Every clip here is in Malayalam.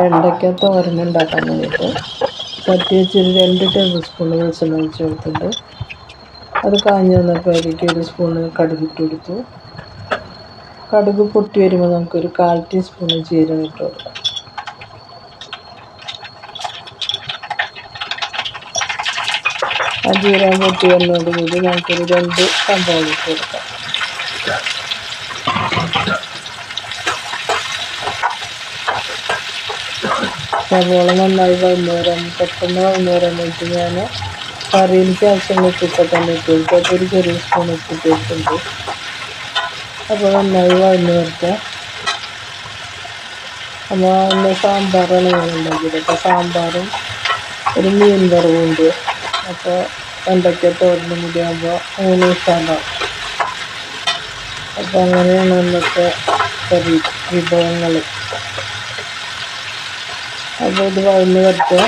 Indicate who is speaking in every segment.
Speaker 1: വെണ്ടയ്ക്ക തോരനുണ്ടാക്കാൻ വേണ്ടിയിട്ട് ചട്ടി വെച്ചൊരു രണ്ട് ടേബിൾ സ്പൂൺ വെളിച്ചെണ്ണ ഒഴിച്ച് കൊടുത്തിട്ട് അത് കാഞ്ഞ് അതിലേക്ക് ഒരു സ്പൂണ് കടുക് ഇട്ട് കൊടുത്തു. കടുക് പൊട്ടി വരുമ്പോൾ നമുക്കൊരു കാൽ ടീസ്പൂൺ ജീരകം ഇട്ട് കൊടുക്കാം. ആ ജീരകം പൊട്ടി വന്നതോടുകൂടി നമുക്കൊരു രണ്ട് സംഭവം ഇട്ട് കൊടുക്കാം. സവോള നന്നായി വന്നു. വരാം പെട്ടെന്ന് വന്നു. വരാൻ വേണ്ടി ഞാൻ കറിയിലേക്ക് ആവശ്യമുള്ള ഉപ്പിപ്പോൾ തന്നെ ഇട്ട് അപ്പോൾ ഒരു ചെറിയ സ്പൂൺ ഉപ്പിട്ട് അപ്പോൾ നന്നായി വന്നു വരട്ടെ. അപ്പോൾ ഇന്ന് സാമ്പാറാണ് ഞാൻ ഉണ്ടാക്കിയത്. അപ്പോൾ സാമ്പാറും ഒരു മീൻ വറവുണ്ട് അപ്പോൾ വെണ്ടയ്ക്ക തോരനും കൂടി ആകുമ്പോൾ മൂന്ന് ഉഷാറാവും അപ്പോൾ അങ്ങനെയാണ് ഇന്നത്തെ കറി വിഭവങ്ങൾ അപ്പോൾ ഇത് വഴന്ന് വരട്ടെ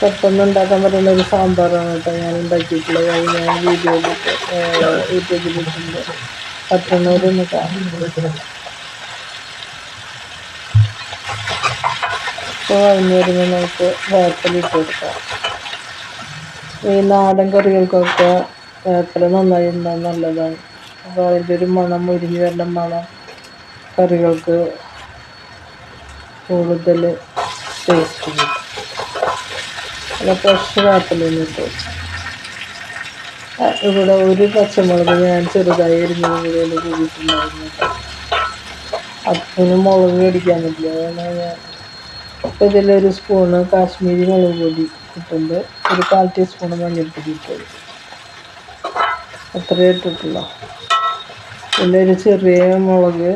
Speaker 1: പെട്ടെന്ന് ഉണ്ടാക്കാൻ പറ്റുന്ന ഒരു സാമ്പാറാണ് കേട്ടോ ഞാൻ ഉണ്ടാക്കിയിട്ടുള്ളത് അത് ഞാൻ വീഡിയോയിൽ യൂട്യൂബിൽ ഇട്ടിട്ടുണ്ട് പറ്റുന്നവരൊന്ന് കാണും ഇപ്പോൾ വരുമ്പോൾ നമുക്ക് വേപ്പലിട്ട് കൊടുക്കാം ഈ നാടൻ കറികൾക്കൊക്കെ വേപ്പല നന്നായി ഉണ്ടാകും നല്ലതാണ് അപ്പോൾ അതിന്റെ ഒരു മണം മുരിഞ്ഞ് വരുന്ന മണം കറികൾക്ക് കൂടുതൽ ടേസ്റ്റ് കിട്ടും അല്ല ഫ്രഷ് വേപ്പലൊന്നും ഇട്ട്. ഇവിടെ ഒരു പച്ചമുളക് ഞാൻ ചെറുതായി എരിഞ്ഞത് കൂടെ കൂടിയിട്ടുണ്ടായിരുന്നു അപ്പന് മുളക് മേടിക്കാൻ പറ്റില്ല. അതാണ് ഞാൻ അപ്പോൾ ഇതിലൊരു സ്പൂണ് കാശ്മീരി മുളക് പൊടി ഇട്ടിട്ടുണ്ട്. ഒരു കാൽ ടീസ്പൂണ് മഞ്ഞൾപ്പൊടി ഇട്ടത്. അത്രയേ ഇട്ടിട്ടുള്ളൂ. പിന്നെ ഒരു ചെറിയ മുളക്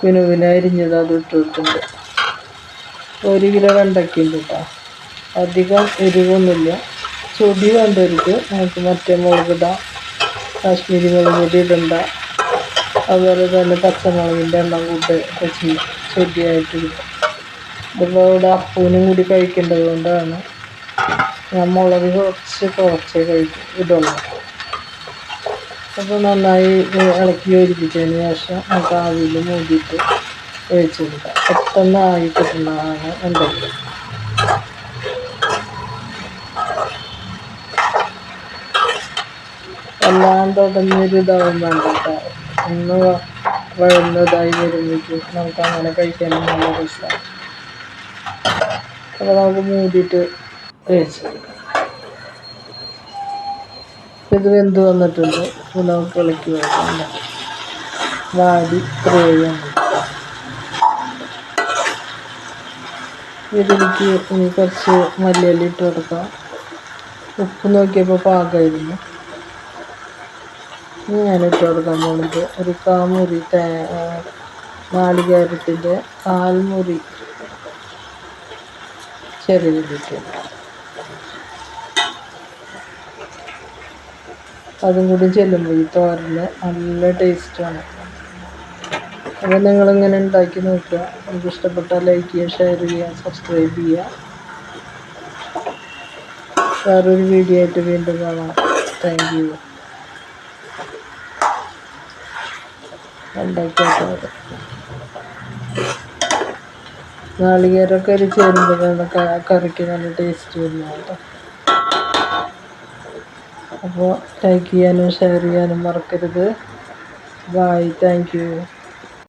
Speaker 1: പിന്നെ അരിഞ്ഞത് അത് ഇട്ടിട്ടുണ്ട്. ഒരു കിലോ വെണ്ടയ്ക്കുണ്ട് കേട്ടോ. അധികം എരിവൊന്നുമില്ല. ചൊടി വേണ്ടവർക്ക് നമുക്ക് മറ്റേ മുളക് ഇടാം. കാശ്മീരി മുളക് പൊടി ഇടണ്ട. അതുപോലെ തന്നെ പച്ചമുളകിന്റെ എണ്ണം കൂട്ട് വെച്ച് ചൊടിയായിട്ട് കിട്ടും ഇതിപ്പോൾ ഇവിടെ അപ്പൂനും കൂടി കഴിക്കേണ്ടത് കൊണ്ടാണ് ഞാൻ മുളക് കുറച്ച് കുറച്ചേ കഴിക്കും ഇടുള്ളൂ. അപ്പോൾ നന്നായി ഇളക്കി യോജിപ്പിച്ചതിന് ശേഷം നമുക്ക് ആവിയിൽ മൂടിയിട്ട് വേവിച്ചെടുക്കാം പെട്ടെന്ന് ആയി കിട്ടുന്നതാണ് ഉണ്ടാക്കുക എല്ലാം തുടങ്ങിയൊരു ഇതാവും വേണ്ട കേട്ടോ ഒന്ന് വഴുന്നതായി വരുമ്പോഴേക്കും നമുക്ക് അങ്ങനെ കഴിക്കാനും നല്ല രസമാണ് അപ്പോൾ നമുക്ക് മൂടിയിട്ട് വേവിച്ചെടുക്കാം ഇത് വെന്ത് വന്നിട്ടുണ്ട്? നമുക്ക് ഇളക്കി വാടി പ്രയോഗിക്കാൻ ഇതിലേക്ക് ഇനി കുറച്ച് മല്ലിയില ഇട്ട് കൊടുക്കാം. ഉപ്പ് നോക്കിയപ്പോൾ പാകമായിരുന്നു. ഇനി ഞാൻ ഇട്ട് കൊടുക്കാൻ പോകുന്നത് ഒരു കാമുറി നാളികേരത്തിന്റെ കാൽമുറി ചെറിയിലിട്ട് അതും കൂടി ചെല്ലുമ്പോൾ ഈ തോരന് നല്ല ടേസ്റ്റാണ് അപ്പോൾ നിങ്ങളിങ്ങനെ ഉണ്ടാക്കി നോക്കുക. നിങ്ങൾക്ക് ഇഷ്ടപ്പെട്ടാൽ ലൈക്ക് ചെയ്യുക ഷെയർ ചെയ്യുക സബ്സ്ക്രൈബ് ചെയ്യുക. വേറൊരു വീഡിയോ ആയിട്ട് വീണ്ടും കാണാം. താങ്ക് യു ഉണ്ടാക്കിയത് നാളികേരമൊക്കെ ഒരു ചേരുമ്പോഴാണ് കറിക്ക് നല്ല ടേസ്റ്റ് വരുന്നത് കേട്ടോ. അപ്പോൾ ലൈക്ക് ചെയ്യാനും ഷെയർ ചെയ്യാനും മറക്കരുത്. Bye thank